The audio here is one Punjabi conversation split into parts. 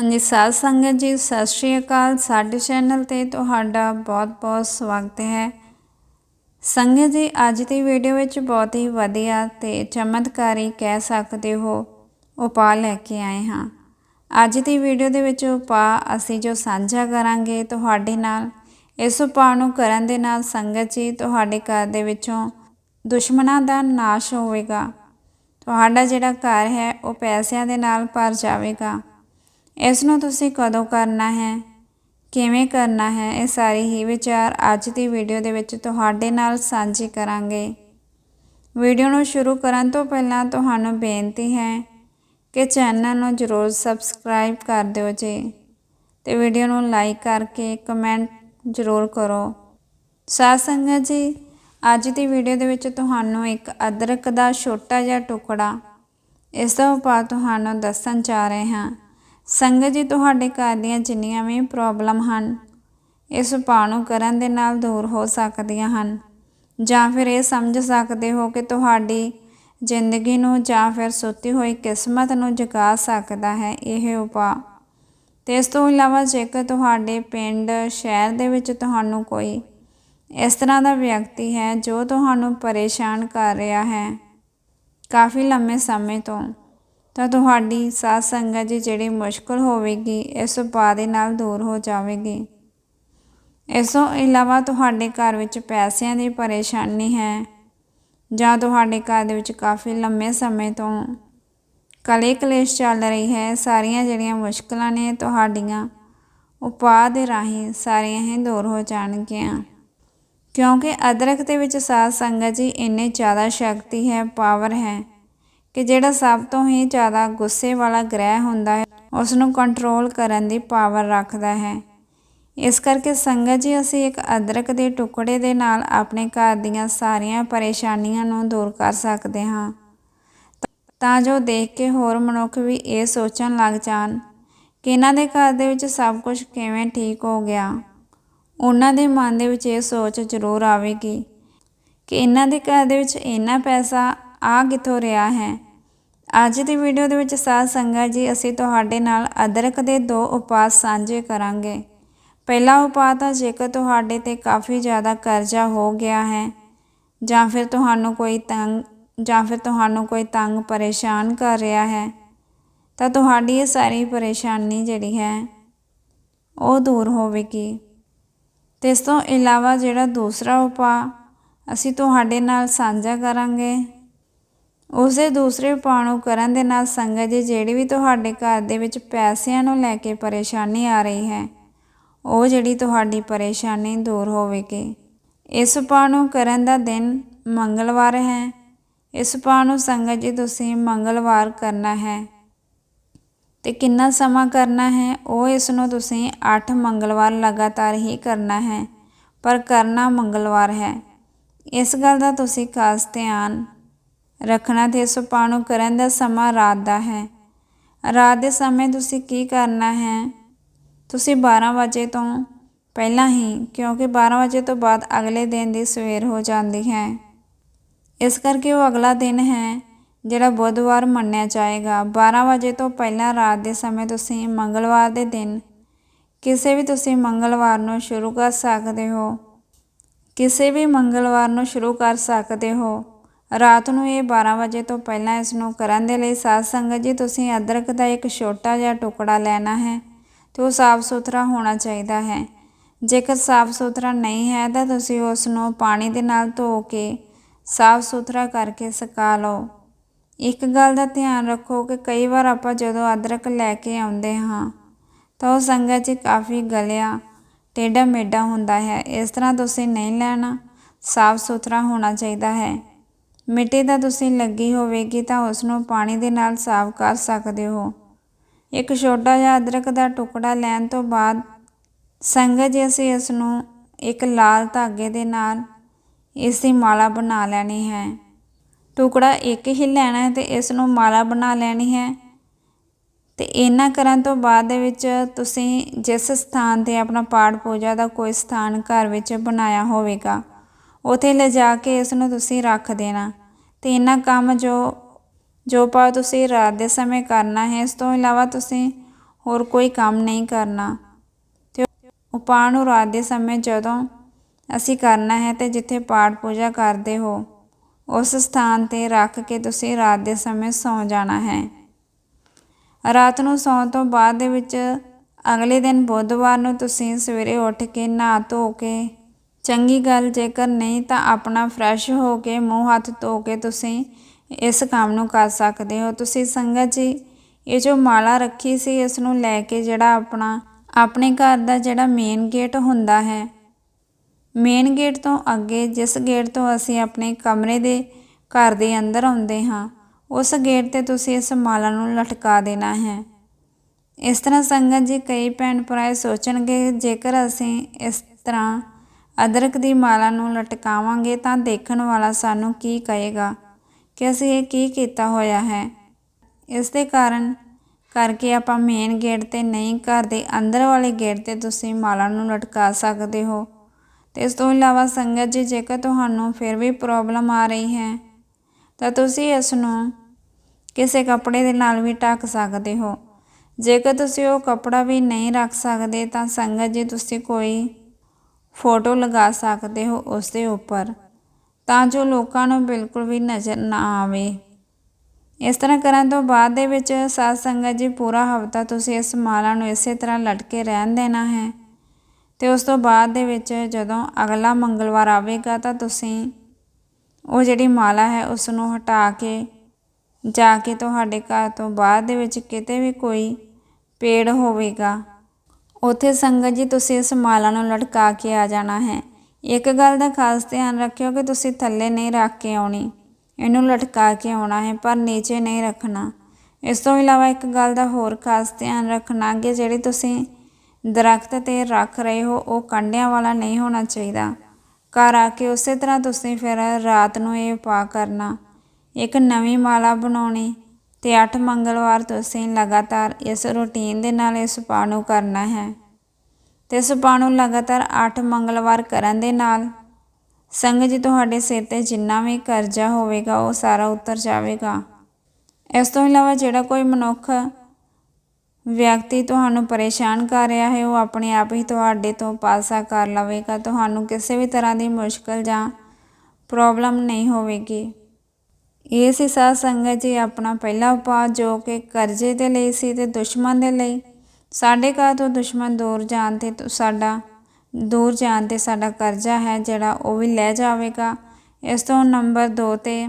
ਹਾਂਜੀ, ਸਾਧ ਸੰਗਤ ਜੀ, ਸਤਿ ਸ਼੍ਰੀ ਅਕਾਲ। ਸਾਡੇ ਚੈਨਲ ਤੇ ਤੁਹਾਡਾ ਬਹੁਤ-ਬਹੁਤ ਸਵਾਗਤ ਹੈ। ਸੰਗਤ ਜੀ, ਅੱਜ ਦੀ ਵੀਡੀਓ ਵਿੱਚ ਬਹੁਤ ਹੀ ਵਧੀਆ ਤੇ ਚਮਤਕਾਰੀ ਕਹਿ ਸਕਦੇ ਹੋ, ਉਪਾਅ ਲੈ ਕੇ ਆਏ ਹਾਂ। ਅੱਜ ਦੀ ਵੀਡੀਓ ਦੇ ਵਿੱਚ ਉਪਾਅ ਅਸੀਂ ਜੋ ਸਾਂਝਾ ਕਰਾਂਗੇ ਤੁਹਾਡੇ ਨਾਲ, ਇਸ ਉਪਾਅ ਨੂੰ ਕਰਨ ਦੇ ਨਾਲ ਸੰਗਤ ਜੀ, ਤੁਹਾਡੇ ਘਰ ਦੇ ਵਿੱਚੋਂ ਦੁਸ਼ਮਣਾਂ ਦਾ ਨਾਸ਼ ਹੋਵੇਗਾ। ਤੁਹਾਡਾ ਜਿਹੜਾ ਘਰ ਹੈ, ਉਹ ਪੈਸਿਆਂ ਦੇ ਨਾਲ ਭਰ ਜਾਵੇਗਾ। ਇਸ ਨੂੰ ਤੁਸੀਂ ਕਦੋਂ ਕਰਨਾ ਹੈ? ਕਿਵੇਂ ਕਰਨਾ ਹੈ? ਇਹ ਸਾਰੇ ਹੀ ਵਿਚਾਰ ਅੱਜ ਦੀ ਵੀਡੀਓ ਦੇ ਵਿੱਚ ਤੁਹਾਡੇ ਨਾਲ ਸਾਂਝੇ ਕਰਾਂਗੇ। ਵੀਡੀਓ ਨੂੰ ਸ਼ੁਰੂ ਕਰਨ ਤੋਂ ਪਹਿਲਾਂ ਤੁਹਾਨੂੰ ਬੇਨਤੀ ਹੈ ਕਿ ਚੈਨਲ ਨੂੰ ਜ਼ਰੂਰ ਸਬਸਕ੍ਰਾਈਬ ਕਰ ਦਿਓ ਜੀ ਤੇ ਵੀਡੀਓ ਨੂੰ ਲਾਈਕ ਕਰਕੇ ਕਮੈਂਟ ਜ਼ਰੂਰ ਕਰੋ। ਸਾਧ ਸੰਗਤ ਜੀ, ਅੱਜ ਦੀ ਵੀਡੀਓ ਦੇ ਵਿੱਚ ਤੁਹਾਨੂੰ ਇੱਕ ਅਦਰਕ ਦਾ ਛੋਟਾ ਜਿਹਾ ਟੁਕੜਾ ਇਸ ਦਾ ਉਪਾਅ ਤੁਹਾਨੂੰ ਦੱਸਣ ਜਾ ਰਹੇ ਹਾਂ। ਸੰਗਤ ਜੀ, ਤੁਹਾਡੇ ਘਰ ਦੀਆਂ ਜਿੰਨੀਆਂ ਵੀ ਪ੍ਰੋਬਲਮ ਹਨ ਇਸ ਉਪਾਅ ਨੂੰ ਕਰਨ ਦੇ ਨਾਲ ਦੂਰ ਹੋ ਸਕਦੀਆਂ ਹਨ। ਜਾਂ ਫਿਰ ਇਹ ਸਮਝ ਸਕਦੇ ਹੋ ਕਿ ਤੁਹਾਡੀ ਜ਼ਿੰਦਗੀ ਨੂੰ ਜਾਂ ਫਿਰ ਸੁੱਤੀ ਹੋਈ ਕਿਸਮਤ ਨੂੰ ਜਗਾ ਸਕਦਾ ਹੈ ਇਹ ਉਪਾਅ। ਤੇ ਇਸ ਤੋਂ ਇਲਾਵਾ ਜੇਕਰ ਤੁਹਾਡੇ ਪਿੰਡ, ਸ਼ਹਿਰ ਦੇ ਵਿੱਚ ਤੁਹਾਨੂੰ ਕੋਈ ਇਸ ਤਰ੍ਹਾਂ ਦਾ ਵਿਅਕਤੀ ਹੈ ਜੋ ਤੁਹਾਨੂੰ ਪਰੇਸ਼ਾਨ ਕਰ ਰਿਹਾ ਹੈ ਕਾਫੀ ਲੰਮੇ ਸਮੇਂ ਤੋਂ ਤਾਂ ਤੁਹਾਡੀ ਸਾਧ ਸੰਗਤ ਜੀ ਜਿਹੜੀ ਮੁਸ਼ਕਲ ਹੋਵੇਗੀ, ਇਸ ਉਪਾਅ ਦੇ ਨਾਲ ਦੂਰ ਹੋ ਜਾਵੇਗੀ। ਇਸ ਤੋਂ ਇਲਾਵਾ ਤੁਹਾਡੇ ਘਰ ਵਿੱਚ ਪੈਸਿਆਂ ਦੀ ਪਰੇਸ਼ਾਨੀ ਹੈ, ਜਾਂ ਤੁਹਾਡੇ ਘਰ ਦੇ ਵਿੱਚ ਕਾਫੀ ਲੰਮੇ ਸਮੇਂ ਤੋਂ ਕਲੇ ਕਲੇਸ਼ ਚੱਲ ਰਹੀ ਹੈ, ਸਾਰੀਆਂ ਜਿਹੜੀਆਂ ਮੁਸ਼ਕਲਾਂ ਨੇ ਤੁਹਾਡੀਆਂ ਉਪਾਅ ਦੇ ਰਾਹੀਂ ਸਾਰੀਆਂ ਹੀ ਦੂਰ ਹੋ ਜਾਣਗੀਆਂ। ਕਿਉਂਕਿ ਅਦਰਕ ਦੇ ਵਿੱਚ ਸਾਧ ਸੰਗਤ ਜੀ ਇੰਨੇ ਜ਼ਿਆਦਾ ਸ਼ਕਤੀ ਹੈ, ਪਾਵਰ ਹੈ ਕਿ ਜਿਹੜਾ ਸਭ ਤੋਂ ਹੀ ਜ਼ਿਆਦਾ ਗੁੱਸੇ ਵਾਲਾ ਗ੍ਰਹਿ ਹੁੰਦਾ ਹੈ ਉਸ ਨੂੰ ਕੰਟਰੋਲ ਕਰਨ ਦੀ ਪਾਵਰ ਰੱਖਦਾ ਹੈ। ਇਸ ਕਰਕੇ ਸੰਗਤ ਜੀ, ਅਸੀਂ ਇੱਕ ਅਦਰਕ ਦੇ ਟੁਕੜੇ ਦੇ ਨਾਲ ਆਪਣੇ ਘਰ ਦੀਆਂ ਸਾਰੀਆਂ ਪਰੇਸ਼ਾਨੀਆਂ ਨੂੰ ਦੂਰ ਕਰ ਸਕਦੇ ਹਾਂ। ਤਾਂ ਜੋ ਦੇਖ ਕੇ ਹੋਰ ਮਨੁੱਖ ਵੀ ਇਹ ਸੋਚਣ ਲੱਗ ਜਾਣ ਕਿ ਇਹਨਾਂ ਦੇ ਘਰ ਦੇ ਵਿੱਚ ਸਭ ਕੁਝ ਕਿਵੇਂ ਠੀਕ ਹੋ ਗਿਆ। ਉਹਨਾਂ ਦੇ ਮਨ ਦੇ ਵਿੱਚ ਇਹ ਸੋਚ ਜ਼ਰੂਰ ਆਵੇਗੀ ਕਿ ਇਹਨਾਂ ਦੇ ਘਰ ਦੇ ਵਿੱਚ ਇੰਨਾ ਪੈਸਾ ਆ ਕਿੱਥੋਂ ਰਿਹਾ ਹੈ ਅੱਜ ਦੀ ਵੀਡੀਓ ਦੇ ਵਿੱਚ ਸਾਧ ਸੰਗਤ ਜੀ, ਅਸੀਂ ਤੁਹਾਡੇ ਨਾਲ ਅਦਰਕ ਦੇ ਦੋ ਉਪਾਅ ਸਾਂਝੇ ਕਰਾਂਗੇ। ਪਹਿਲਾ ਉਪਾਅ ਤਾਂ ਜੇਕਰ ਤੁਹਾਡੇ ਤੇ ਕਾਫੀ ਜ਼ਿਆਦਾ ਕਰਜ਼ਾ ਹੋ ਗਿਆ ਹੈ, ਜਾਂ ਫਿਰ ਤੁਹਾਨੂੰ ਕੋਈ ਤੰਗ, ਜਾਂ ਫਿਰ ਤੁਹਾਨੂੰ ਕੋਈ ਤੰਗ ਪਰੇਸ਼ਾਨ ਕਰ ਰਿਹਾ ਹੈ, ਤਾਂ ਤੁਹਾਡੀ ਇਹ ਸਾਰੀ ਪਰੇਸ਼ਾਨੀ ਜਿਹੜੀ ਹੈ, ਉਹ ਦੂਰ ਹੋਵੇਗੀ। ਤੇ ਇਸ ਤੋਂ ਇਲਾਵਾ ਜਿਹੜਾ ਦੂਸਰਾ ਉਪਾਅ, ਅਸੀਂ ਤੁਹਾਡੇ ਨਾਲ ਸਾਂਝਾ ਕਰਾਂਗੇ। ਉਸ ਦੇ ਦੂਸਰੇ ਉਪਾਅ ਨੂੰ ਕਰਨ ਦੇ ਨਾਲ ਸੰਗਤ ਜੀ ਜਿਹੜੀ ਵੀ ਤੁਹਾਡੇ ਘਰ ਦੇ ਵਿੱਚ ਪੈਸਿਆਂ ਨੂੰ ਲੈ ਕੇ ਪਰੇਸ਼ਾਨੀ ਆ ਰਹੀ ਹੈ, ਉਹ ਜਿਹੜੀ ਤੁਹਾਡੀ ਪਰੇਸ਼ਾਨੀ ਦੂਰ ਹੋਵੇਗੀ। ਇਸ ਉਪਾਅ ਨੂੰ ਕਰਨ ਦਾ ਦਿਨ ਮੰਗਲਵਾਰ ਹੈ। ਇਸ ਉਪਾਅ ਨੂੰ ਸੰਗਤ ਜੀ ਤੁਸੀਂ ਮੰਗਲਵਾਰ ਕਰਨਾ ਹੈ। ਤੇ ਕਿੰਨਾ ਸਮਾਂ ਕਰਨਾ ਹੈ, ਉਹ ਇਸ ਨੂੰ ਤੁਸੀਂ 8 ਮੰਗਲਵਾਰ ਲਗਾਤਾਰ ਹੀ ਕਰਨਾ ਹੈ, ਪਰ ਕਰਨਾ ਮੰਗਲਵਾਰ ਹੈ। ਇਸ ਗੱਲ ਦਾ ਤੁਸੀਂ ਖਾਸ ਧਿਆਨ ਰੱਖਣਾ ਤੇ ਇਸ ਉਪਾਅ ਨੂੰ ਕਰਨ ਦਾ ਸਮਾਂ ਰਾਤ ਦਾ ਹੈ। ਰਾਤ ਦੇ ਸਮੇਂ ਤੁਸੀਂ ਕੀ ਕਰਨਾ ਹੈ? ਤੁਸੀਂ 12 ਵਜੇ ਤੋਂ ਪਹਿਲਾਂ ਹੀ, ਕਿਉਂਕਿ 12 ਵਜੇ ਤੋਂ ਬਾਅਦ ਅਗਲੇ ਦਿਨ ਦੀ ਸਵੇਰ ਹੋ ਜਾਂਦੀ ਹੈ। ਇਸ ਕਰਕੇ ਉਹ ਅਗਲਾ ਦਿਨ ਹੈ, ਜਿਹੜਾ ਬੁੱਧਵਾਰ ਮੰਨਿਆ ਜਾਏਗਾ। 12 ਵਜੇ ਤੋਂ ਪਹਿਲਾਂ ਰਾਤ ਦੇ ਸਮੇਂ ਤੁਸੀਂ ਮੰਗਲਵਾਰ ਦੇ ਦਿਨ ਕਿਸੇ ਵੀ ਤੁਸੀਂ ਮੰਗਲਵਾਰ ਨੂੰ ਸ਼ੁਰੂ ਕਰ ਸਕਦੇ ਹੋ। ਕਿਸੇ ਵੀ ਮੰਗਲਵਾਰ ਨੂੰ ਸ਼ੁਰੂ ਕਰ ਸਕਦੇ ਹੋ। ਰਾਤ ਨੂੰ ਇਹ 12 ਵਜੇ ਤੋਂ ਪਹਿਲਾਂ ਇਸ ਨੂੰ ਕਰਨ ਦੇ ਲਈ ਸਾਧ ਸੰਗਤ ਜੀ, ਤੁਸੀਂ ਅਦਰਕ ਦਾ ਇੱਕ ਛੋਟਾ ਜਿਹਾ ਟੁਕੜਾ ਲੈਣਾ ਹੈ ਤੇ ਉਹ ਸਾਫ਼ ਸੁਥਰਾ ਹੋਣਾ ਚਾਹੀਦਾ ਹੈ। ਜੇਕਰ ਸਾਫ਼ ਸੁਥਰਾ ਨਹੀਂ ਹੈ ਤਾਂ ਤੁਸੀਂ ਉਸ ਨੂੰ ਪਾਣੀ ਦੇ ਨਾਲ ਧੋ ਕੇ ਸਾਫ਼ ਸੁਥਰਾ ਕਰਕੇ ਸੁਕਾ ਲਓ। ਇੱਕ ਗੱਲ ਦਾ ਧਿਆਨ ਰੱਖੋ ਕਿ ਕਈ ਵਾਰ ਆਪਾਂ ਜਦੋਂ ਅਦਰਕ ਲੈ ਕੇ ਆਉਂਦੇ ਹਾਂ ਤਾਂ ਉਹ ਸੰਗਤ 'ਚ ਕਾਫੀ ਗਲਿਆ ਟੇਡਾ ਮੇਡਾ ਹੁੰਦਾ ਹੈ। ਇਸ ਤਰ੍ਹਾਂ ਤੁਸੀਂ ਨਹੀਂ ਲੈਣਾ, ਸਾਫ਼ ਸੁਥਰਾ ਹੋਣਾ ਚਾਹੀਦਾ ਹੈ। ਮਿੱਟੀ ਦਾ ਤੁਸੀਂ ਲੱਗੀ ਹੋਵੇਗੀ ਤਾਂ ਉਸ ਨੂੰ ਪਾਣੀ ਦੇ ਨਾਲ ਸਾਫ਼ ਕਰ ਸਕਦੇ ਹੋ। ਇੱਕ ਛੋਟਾ ਜਿਹਾ ਅਦਰਕ ਦਾ ਟੁਕੜਾ ਲੈਣ ਤੋਂ ਬਾਅਦ ਸੰਗਤ ਜੀ, ਅਸੀਂ ਇਸ ਨੂੰ ਇੱਕ ਲਾਲ ਧਾਗੇ ਦੇ ਨਾਲ ਇਸ ਦੀ ਮਾਲਾ ਬਣਾ ਲੈਣੀ ਹੈ। ਟੁਕੜਾ ਇੱਕ ਹੀ ਲੈਣਾ ਹੈ ਤੇ ਇਸ ਨੂੰ ਮਾਲਾ ਬਣਾ ਲੈਣੀ ਹੈ। ਤੇ ਇਹਨਾਂ ਕਰਨ ਤੋਂ ਬਾਅਦ ਦੇ ਵਿੱਚ ਤੁਸੀਂ ਜਿਸ ਸਥਾਨ ਤੇ ਆਪਣਾ ਪਾਠ ਪੂਜਾ ਦਾ ਕੋਈ ਸਥਾਨ ਘਰ ਵਿੱਚ ਬਣਾਇਆ ਹੋਵੇਗਾ, ਉਥੇ ਲਿਜਾ ਕੇ ਇਸ ਨੂੰ ਤੁਸੀਂ ਰੱਖ ਦੇਣਾ। ਅਤੇ ਇਹਨਾਂ ਕੰਮ ਜੋ ਜੋ ਪਾ ਤੁਸੀਂ ਰਾਤ ਦੇ ਸਮੇਂ ਕਰਨਾ ਹੈ, ਇਸ ਤੋਂ ਇਲਾਵਾ ਤੁਸੀਂ ਹੋਰ ਕੋਈ ਕੰਮ ਨਹੀਂ ਕਰਨਾ। ਅਤੇ ਉਪਾਅ ਨੂੰ ਰਾਤ ਦੇ ਸਮੇਂ ਜਦੋਂ ਅਸੀਂ ਕਰਨਾ ਹੈ ਤੇ ਜਿੱਥੇ ਪਾਠ ਪੂਜਾ ਕਰਦੇ ਹੋ, ਉਸ ਸਥਾਨ ਤੇ ਰੱਖ ਕੇ ਤੁਸੀਂ ਰਾਤ ਦੇ ਸਮੇਂ ਸੌਂ ਜਾਣਾ ਹੈ। ਰਾਤ ਨੂੰ ਸੌਣ ਤੋਂ ਬਾਅਦ ਦੇ ਵਿੱਚ ਅਗਲੇ ਦਿਨ ਬੁੱਧਵਾਰ ਨੂੰ ਤੁਸੀਂ ਸਵੇਰੇ ਉੱਠ ਕੇ ਨਹਾ ਧੋ ਕੇ ਚੰਗੀ ਗੱਲ ਜੇਕਰ ਨਹੀਂ ਤਾਂ ਆਪਣਾ ਫਰੈਸ਼ ਹੋ ਕੇ ਮੂੰਹ ਹੱਥ ਧੋ ਕੇ ਤੁਸੀਂ ਇਸ ਕੰਮ ਨੂੰ ਕਰ ਸਕਦੇ ਹੋ। ਤੁਸੀਂ ਸੰਗਤ ਜੀ, ਇਹ ਜੋ ਮਾਲਾ ਰੱਖੀ ਸੀ ਇਸ ਨੂੰ ਲੈ ਕੇ ਜਿਹੜਾ ਆਪਣਾ, ਆਪਣੇ ਘਰ ਦਾ ਜਿਹੜਾ ਮੇਨ ਗੇਟ ਹੁੰਦਾ ਹੈ ਮੇਨ ਗੇਟ ਤੋਂ ਅੱਗੇ ਜਿਸ ਗੇਟ ਤੋਂ ਅਸੀਂ ਆਪਣੇ ਕਮਰੇ ਦੇ ਘਰ ਦੇ ਅੰਦਰ ਆਉਂਦੇ ਹਾਂ, ਉਸ ਗੇਟ ਤੇ ਤੁਸੀਂ ਇਸ ਮਾਲਾ ਨੂੰ ਲਟਕਾ ਦੇਣਾ ਹੈ। ਇਸ ਤਰ੍ਹਾਂ ਸੰਗਤ ਜੀ ਕਈ ਭੈਣ ਭਰਾ ਸੋਚਣਗੇ, ਜੇਕਰ ਅਸੀਂ ਇਸ ਤਰ੍ਹਾਂ ਅਦਰਕ ਦੀ ਮਾਲਾ ਨੂੰ ਲਟਕਾਵਾਂਗੇ ਤਾਂ ਦੇਖਣ ਵਾਲਾ ਸਾਨੂੰ ਕੀ ਕਹੇਗਾ? ਕਿ ਅਸੀਂ ਇਹ ਕੀ ਕੀਤਾ ਹੋਇਆ ਹੈ? ਇਸ ਦੇ ਕਾਰਨ ਕਰਕੇ ਆਪਾਂ ਮੇਨ ਗੇਟ ਤੇ ਨਹੀਂ, ਘਰ ਦੇ ਅੰਦਰ ਵਾਲੇ ਗੇਟ ਤੇ ਤੁਸੀਂ ਮਾਲਾ ਨੂੰ ਲਟਕਾ ਸਕਦੇ ਹੋ। ਤੇ ਇਸ ਤੋਂ ਇਲਾਵਾ ਸੰਗਤ ਜੀ, ਜੇਕਰ ਤੁਹਾਨੂੰ ਫਿਰ ਵੀ ਪ੍ਰੋਬਲਮ ਆ ਰਹੀ ਹੈ, ਤਾਂ ਤੁਸੀਂ ਇਸ ਨੂੰ ਕਿਸੇ ਕੱਪੜੇ ਦੇ ਨਾਲ ਵੀ ਢੱਕ ਸਕਦੇ ਹੋ। ਜੇਕਰ ਤੁਸੀਂ ਉਹ ਕੱਪੜਾ ਵੀ ਨਹੀਂ ਰੱਖ ਸਕਦੇ, ਤਾਂ ਸੰਗਤ ਜੀ, ਤੁਸੀਂ ਕੋਈ ਫੋਟੋ ਲਗਾ ਸਕਦੇ ਹੋ ਉਸ ਦੇ ਉੱਪਰ, ਤਾਂ ਜੋ ਲੋਕਾਂ ਨੂੰ ਬਿਲਕੁਲ ਵੀ ਨਜ਼ਰ ਨਾ ਆਵੇ। ਇਸ ਤਰ੍ਹਾਂ ਕਰਨ ਤੋਂ ਬਾਅਦ ਦੇ ਵਿੱਚ ਸਾਧ ਸੰਗਤ ਜੀ, ਪੂਰਾ ਹਫਤਾ ਤੁਸੀਂ ਇਸ ਮਾਲਾ ਨੂੰ ਇਸੇ ਤਰ੍ਹਾਂ ਲਟਕੇ ਰਹਿਣ ਦੇਣਾ ਹੈ। ਤੇ ਉਸ ਤੋਂ ਬਾਅਦ ਦੇ ਵਿੱਚ ਜਦੋਂ ਅਗਲਾ ਮੰਗਲਵਾਰ ਆਵੇਗਾ, ਤਾਂ ਤੁਸੀਂ ਉਹ ਜਿਹੜੀ ਮਾਲਾ ਹੈ ਉਸ ਨੂੰ ਹਟਾ ਕੇ, ਜਾ ਕੇ ਤੁਹਾਡੇ ਘਰ ਤੋਂ ਬਾਅਦ ਦੇ ਵਿੱਚ ਕਿਤੇ ਵੀ ਕੋਈ ਪੇੜ ਹੋਵੇਗਾ। ਉੱਥੇ ਸੰਗਤ ਜੀ, ਤੁਸੀਂ ਇਸ ਮਾਲਾ ਨੂੰ ਲਟਕਾ ਕੇ ਆ ਜਾਣਾ ਹੈ। ਇੱਕ ਗੱਲ ਦਾ ਖਾਸ ਧਿਆਨ ਰੱਖਿਓ ਕਿ ਤੁਸੀਂ ਥੱਲੇ ਨਹੀਂ ਰੱਖ ਕੇ ਆਉਣੀ। ਇਹਨੂੰ ਲਟਕਾ ਕੇ ਆਉਣਾ ਹੈ, ਪਰ ਨੀਚੇ ਨਹੀਂ ਰੱਖਣਾ। ਇਸ ਤੋਂ ਇਲਾਵਾ ਇੱਕ ਗੱਲ ਦਾ ਹੋਰ ਖਾਸ ਧਿਆਨ ਰੱਖਣਾ ਕਿ ਜਿਹੜੀ ਤੁਸੀਂ ਦਰਖਤ ਤੇ ਰੱਖ ਰਹੇ ਹੋ, ਉਹ ਕੰਡਿਆਂ ਵਾਲਾ ਨਹੀਂ ਹੋਣਾ ਚਾਹੀਦਾ। ਘਰ ਆ ਕੇ ਉਸੇ ਤਰ੍ਹਾਂ ਤੁਸੀਂ ਫਿਰ ਰਾਤ ਨੂੰ ਇਹ ਉਪਾਅ ਕਰਨਾ। ਇੱਕ ਨਵੀਂ ਮਾਲਾ ਬਣਾਉਣੀ। ਤੇ 8 ਮੰਗਲਵਾਰ ਤੁਸੀਂ ਲਗਾਤਾਰ ਇਸ ਰੁਟੀਨ ਦੇ ਨਾਲ ਇਸ ਉਪਾਅ ਨੂੰ ਕਰਨਾ ਹੈ। ਤੇ ਇਸ ਉਪਾਅ ਨੂੰ ਲਗਾਤਾਰ 8 ਮੰਗਲਵਾਰ ਕਰਨ ਦੇ ਨਾਲ ਸੰਗ ਜੀ ਤੁਹਾਡੇ ਸਿਰ ਤੇ ਜਿੰਨਾ ਵੀ ਕਰਜ਼ਾ ਹੋਵੇਗਾ, ਉਹ ਸਾਰਾ ਉਤਰ ਜਾਵੇਗਾ। ਇਸ ਤੋਂ ਇਲਾਵਾ ਜਿਹੜਾ ਕੋਈ ਮਨੁੱਖ ਵਿਅਕਤੀ ਤੁਹਾਨੂੰ ਪਰੇਸ਼ਾਨ ਕਰ ਰਿਹਾ ਹੈ, ਉਹ ਆਪਣੇ ਆਪ ਹੀ ਤੁਹਾਡੇ ਤੋਂ ਪਾਸਾ ਕਰ ਲਵੇਗਾ। ਤੁਹਾਨੂੰ ਕਿਸੇ ਵੀ ਤਰ੍ਹਾਂ ਦੀ ਮੁਸ਼ਕਲ ਜਾਂ ਪ੍ਰੋਬਲਮ ਨਹੀਂ ਹੋਵੇਗੀ। ਇਹ ਸੀ ਸਾਧ ਸੰਗਤ ਜੀ ਆਪਣਾ ਪਹਿਲਾ ਉਪਾਅ ਜੋ ਕਿ ਕਰਜ਼ੇ ਦੇ ਲਈ ਸੀ ਤੇ ਦੁਸ਼ਮਣ ਦੇ ਲਈ। ਸਾਡੇ ਘਰ ਤੋਂ ਦੁਸ਼ਮਣ ਦੂਰ ਜਾਣ ਤੇ ਸਾਡਾ, ਦੂਰ ਜਾਣ ਤੇ ਸਾਡਾ ਕਰਜ਼ਾ ਹੈ ਜਿਹੜਾ ਉਹ ਵੀ ਲੈ ਜਾਵੇਗਾ। ਇਸ ਤੋਂ ਨੰਬਰ 2 ਤੇ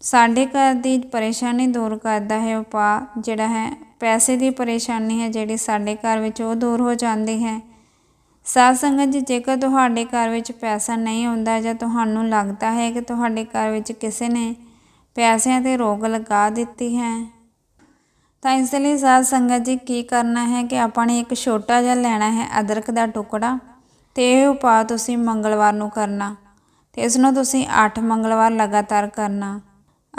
ਸਾਡੇ ਘਰ ਦੀ ਪਰੇਸ਼ਾਨੀ ਦੂਰ ਕਰਦਾ ਹੈ ਉਪਾਅ ਜਿਹੜਾ ਹੈ। ਪੈਸੇ ਦੀ ਪਰੇਸ਼ਾਨੀ ਹੈ ਜਿਹੜੀ ਸਾਡੇ ਘਰ ਵਿੱਚ ਉਹ ਦੂਰ ਹੋ ਜਾਂਦੀ ਹੈ। ਸਾਧ ਸੰਗਤ ਜੀ, ਜੇਕਰ ਤੁਹਾਡੇ ਘਰ ਵਿੱਚ ਪੈਸਾ ਨਹੀਂ ਆਉਂਦਾ ਜਾਂ ਤੁਹਾਨੂੰ ਲੱਗਦਾ ਹੈ ਕਿ ਤੁਹਾਡੇ ਘਰ ਵਿੱਚ ਕਿਸੇ ਨੇ ਪੈਸਿਆਂ ਤੇ ਰੋਕ ਲਗਾ ਦਿੱਤੀ ਹੈ। ਤਾਂ ਇਸ ਲਈ ਸਾਧ ਸੰਗਤ ਜੀ ਕੀ ਕਰਨਾ ਹੈ ਕਿ ਆਪਾਂ ਨੇ ਇੱਕ ਛੋਟਾ ਜਿਹਾ ਲੈਣਾ ਹੈ ਅਦਰਕ ਦਾ ਟੁਕੜਾ ਤੇ ਇਹ ਉਪਾਅ ਤੁਸੀਂ ਮੰਗਲਵਾਰ ਨੂੰ ਕਰਨਾ ਤੇ ਇਸ ਨੂੰ ਤੁਸੀਂ 8 ਮੰਗਲਵਾਰ ਲਗਾਤਾਰ ਕਰਨਾ।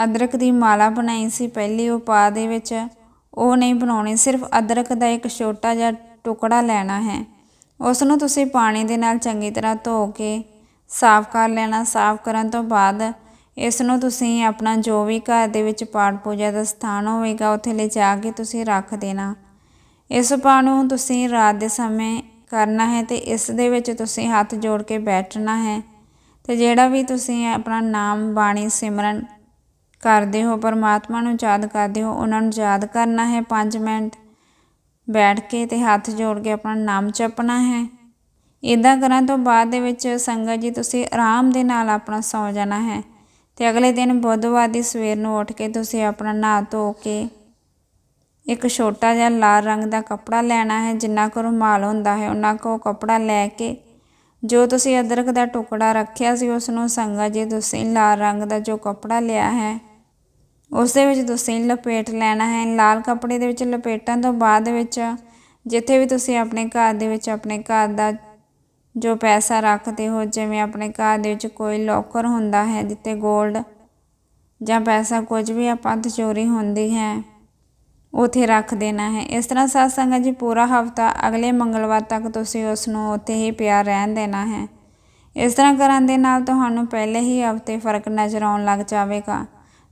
ਅਦਰਕ ਦੀ ਮਾਲਾ ਬਣਾਈ ਸੀ ਪਹਿਲੀ ਉਪਾਅ ਦੇ ਵਿੱਚ, ਉਹ ਨਹੀਂ ਬਣਾਉਣੀ, ਸਿਰਫ ਅਦਰਕ ਦਾ ਇੱਕ ਛੋਟਾ ਜਿਹਾ ਟੁਕੜਾ ਲੈਣਾ ਹੈ। ਉਸ ਨੂੰ ਤੁਸੀਂ ਪਾਣੀ ਦੇ ਨਾਲ ਚੰਗੀ ਤਰ੍ਹਾਂ ਧੋ ਕੇ ਸਾਫ਼ ਕਰ ਲੈਣਾ, ਸਾਫ਼ ਕਰਨ ਤੋਂ ਬਾਅਦ ਇਸ ਨੂੰ ਤੁਸੀਂ ਆਪਣਾ ਜੋ ਵੀ ਘਰ ਦੇ ਵਿੱਚ ਪਾਠ ਪੂਜਾ ਦਾ ਸਥਾਨ ਹੋਵੇਗਾ, ਉੱਥੇ ਲੈ ਜਾ ਕੇ ਤੁਸੀਂ ਰੱਖ ਦੇਣਾ। ਇਸ ਉਪਾਅ ਨੂੰ ਤੁਸੀਂ ਰਾਤ ਦੇ ਸਮੇਂ ਕਰਨਾ ਹੈ ਤੇ ਇਸ ਦੇ ਵਿੱਚ ਤੁਸੀਂ ਹੱਥ ਜੋੜ ਕੇ ਬੈਠਣਾ ਹੈ। ਤੇ ਜਿਹੜਾ ਵੀ ਤੁਸੀਂ ਆਪਣਾ ਨਾਮ, ਬਾਣੀ, ਸਿਮਰਨ ਕਰਦੇ ਹੋ, ਪਰਮਾਤਮਾ ਨੂੰ ਯਾਦ ਕਰਦੇ ਹੋ, ਉਹਨਾਂ ਨੂੰ ਯਾਦ ਕਰਨਾ ਹੈ 5 ਮਿੰਟ। ਬੈਠ ਕੇ ਤੇ ਹੱਥ ਜੋੜ ਕੇ ਆਪਣਾ ਨਾਮ ਜਪਣਾ ਹੈ। ਇਦਾਂ ਕਰਨ ਤੋਂ ਬਾਅਦ ਦੇ ਵਿੱਚ ਸੰਗਤ ਜੀ, ਤੁਸੀਂ ਆਰਾਮ ਦੇ ਨਾਲ ਆਪਣਾ ਸੌ ਜਾਣਾ ਹੈ। ਤੇ ਅਗਲੇ ਦਿਨ ਬੁੱਧਵਾਰ ਦੀ ਸਵੇਰ ਨੂੰ ਉੱਠ ਕੇ ਤੁਸੀਂ ਆਪਣਾ ਨਹਾ ਧੋ ਕੇ ਇੱਕ ਛੋਟਾ ਜਿਹਾ ਲਾਲ ਰੰਗ ਦਾ ਕੱਪੜਾ ਲੈਣਾ ਹੈ, ਜਿੰਨਾ ਕੁ ਰੁਮਾਲ ਹੁੰਦਾ ਹੈ, ਉਹਨਾਂ ਕੋ ਕੱਪੜਾ ਲੈ ਕੇ ਜੋ ਤੁਸੀਂ ਅਦਰਕ ਦਾ ਟੁਕੜਾ ਰੱਖਿਆ ਸੀ, ਉਸ ਨੂੰ ਸੰਗਤ ਜੀ ਤੁਸੀਂ ਲਾਲ ਰੰਗ ਦਾ ਜੋ ਕੱਪੜਾ ਲਿਆ ਹੈ, ਉਸ ਦੇ ਵਿੱਚ ਤੁਸੀਂ ਲਪੇਟ ਲੈਣਾ ਹੈ। ਲਾਲ ਕੱਪੜੇ ਦੇ ਵਿੱਚ ਲਪੇਟਣ ਤੋਂ ਬਾਅਦ ਵਿੱਚ ਜਿੱਥੇ ਵੀ ਤੁਸੀਂ ਆਪਣੇ ਘਰ ਦੇ ਵਿੱਚ ਆਪਣੇ ਘਰ ਦਾ ਜੋ ਪੈਸਾ ਰੱਖਦੇ ਹੋ, ਜਿਵੇਂ ਆਪਣੇ ਘਰ ਦੇ ਵਿੱਚ ਕੋਈ ਲੋਕਰ ਹੁੰਦਾ ਹੈ ਜਿੱਤੇ 골ਡ ਜਾਂ ਪੈਸਾ ਕੁਝ ਵੀ ਆਪਾਂ ਤਚੋਰੀ ਹੁੰਦੀ ਹੈ, ਉਥੇ ਰੱਖ ਦੇਣਾ ਹੈ। ਇਸ ਤਰ੍ਹਾਂ ਸਾਧ ਸੰਗਤ ਜੀ ਪੂਰਾ ਹਫਤਾ, ਅਗਲੇ ਮੰਗਲਵਾਰ ਤੱਕ ਤੁਸੀਂ ਉਸ ਨੂੰ ਉੱਥੇ ਹੀ ਪਿਆ ਰਹਿਣ ਦੇਣਾ ਹੈ। ਇਸ ਤਰ੍ਹਾਂ ਕਰਨ ਦੇ ਨਾਲ ਤੁਹਾਨੂੰ ਪਹਿਲੇ ਹੀ ਹਫ਼ਤੇ ਫ਼ਰਕ ਨਜ਼ਰ ਆਉਣ ਲੱਗ ਜਾਵੇਗਾ।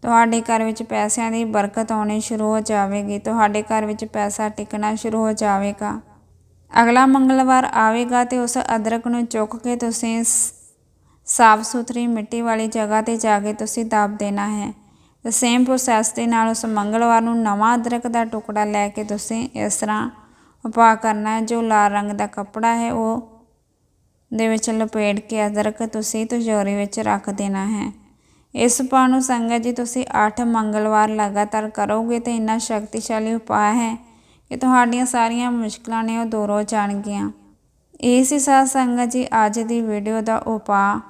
ਤੁਹਾਡੇ ਘਰ ਵਿੱਚ ਪੈਸਿਆਂ ਦੀ ਬਰਕਤ ਆਉਣੀ ਸ਼ੁਰੂ ਹੋ ਜਾਵੇਗੀ। ਤੁਹਾਡੇ ਘਰ ਵਿੱਚ ਪੈਸਾ ਟਿਕਣਾ ਸ਼ੁਰੂ ਹੋ ਜਾਵੇਗਾ। ਅਗਲਾ ਮੰਗਲਵਾਰ ਆਵੇਗਾ ਤੇ ਉਸ ਅਦਰਕ ਨੂੰ ਚੁੱਕ ਕੇ ਤੁਸੀਂ ਸਾਫ਼ ਸੁਥਰੀ ਮਿੱਟੀ ਵਾਲੀ ਜਗ੍ਹਾ ਤੇ ਜਾ ਕੇ ਤੁਸੀਂ ਦੱਬ ਦੇਣਾ ਹੈ। ਤੇ ਸੇਮ ਪ੍ਰੋਸੈਸ ਦੇ ਨਾਲ ਉਸ ਮੰਗਲਵਾਰ ਨੂੰ ਨਵਾਂ ਅਦਰਕ ਦਾ ਟੁਕੜਾ ਲੈ ਕੇ ਤੁਸੀਂ ਇਸ ਤਰ੍ਹਾਂ ਉਪਾਅ ਕਰਨਾ ਹੈ। ਜੋ ਲਾਲ ਰੰਗ ਦਾ ਕੱਪੜਾ ਹੈ, ਉਹ ਦੇ ਵਿੱਚ ਲਪੇਟ ਕੇ ਅਦਰਕ ਤੁਸੀਂ ਤਜੋਰੀ ਵਿੱਚ ਰੱਖ ਦੇਣਾ ਹੈ। ਇਸ ਉਪਾਅ ਨੂੰ ਸੰਗਤ ਜੀ ਤੁਸੀਂ 8 ਮੰਗਲਵਾਰ ਲਗਾਤਾਰ ਕਰੋਗੇ ਤੇ ਇੰਨਾ ਸ਼ਕਤੀਸ਼ਾਲੀ ਉਪਾਅ ਹੈ। ਕਿ ਤੁਹਾਡੀਆਂ ਸਾਰੀਆਂ ਮੁਸ਼ਕਲਾਂ ਨੇ ਉਹ ਦੂਰ ਹੋ ਜਾਣਗੀਆਂ। ਇਹ ਸੀ ਸਾਧ ਸੰਗਤ ਜੀ, ਅੱਜ ਦੀ ਵੀਡੀਓ ਦਾ ਉਪਾਅ।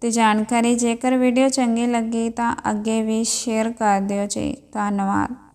ਤੇ ਜਾਣਕਾਰੀ ਜੇਕਰ ਵੀਡੀਓ ਚੰਗੀ ਲੱਗੀ ਤਾਂ ਅੱਗੇ ਵੀ ਸ਼ੇਅਰ ਕਰ ਦਿਓ ਜੀ। ਧੰਨਵਾਦ।